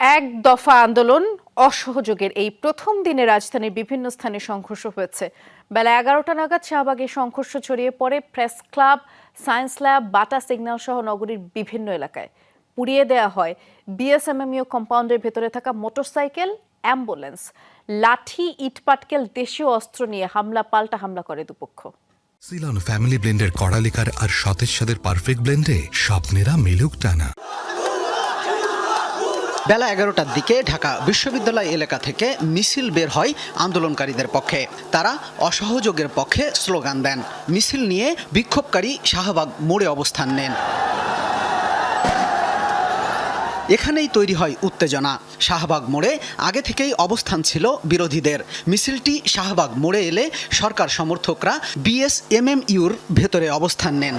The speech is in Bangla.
এক দফা আন্দোলন অসহযোগের এই প্রথম দিনে রাজধানীর বিভিন্ন স্থানে সংঘর্ষ হয়েছে। বেলা এগারোটা নাগাদ শাহবাগে সংঘর্ষ ছড়িয়ে পড়ে press club, science lab, Bata signal সহ নগরীর বিভিন্ন এলাকায়। পুড়িয়ে দেয়া হয় বিএসএমএমইউ কম্পাউন্ডের ভেতরে থাকা মোটরসাইকেল, অ্যাম্বুলেন্স, লাঠি, ইটপাটকেল, দেশীয় অস্ত্র নিয়ে হামলা, পাল্টা হামলা করে দুপক্ষ। সিলন ফ্যামিলি ব্লেন্ডের কড়ালিকার আর সতেজ সাদের পারফেক্ট ব্লেন্ডে স্বপ্নেরা মিলুক টানা। বেলা এগারোটার দিকে ঢাকা বিশ্ববিদ্যালয় এলাকা থেকে মিছিল বের হয় আন্দোলনকারীদের পক্ষে। তারা অসহযোগের পক্ষে স্লোগান দেন। মিছিল নিয়ে বিক্ষোভকারী শাহবাগ মোড়ে অবস্থান নেন। এখানেই তৈরি হয় উত্তেজনা। শাহবাগ মোড়ে আগে থেকেই অবস্থান ছিল বিরোধীদের। মিছিলটি শাহবাগ মোড়ে এলে সরকার সমর্থকরা বিএসএমএমইউর ভেতরে অবস্থান নেন।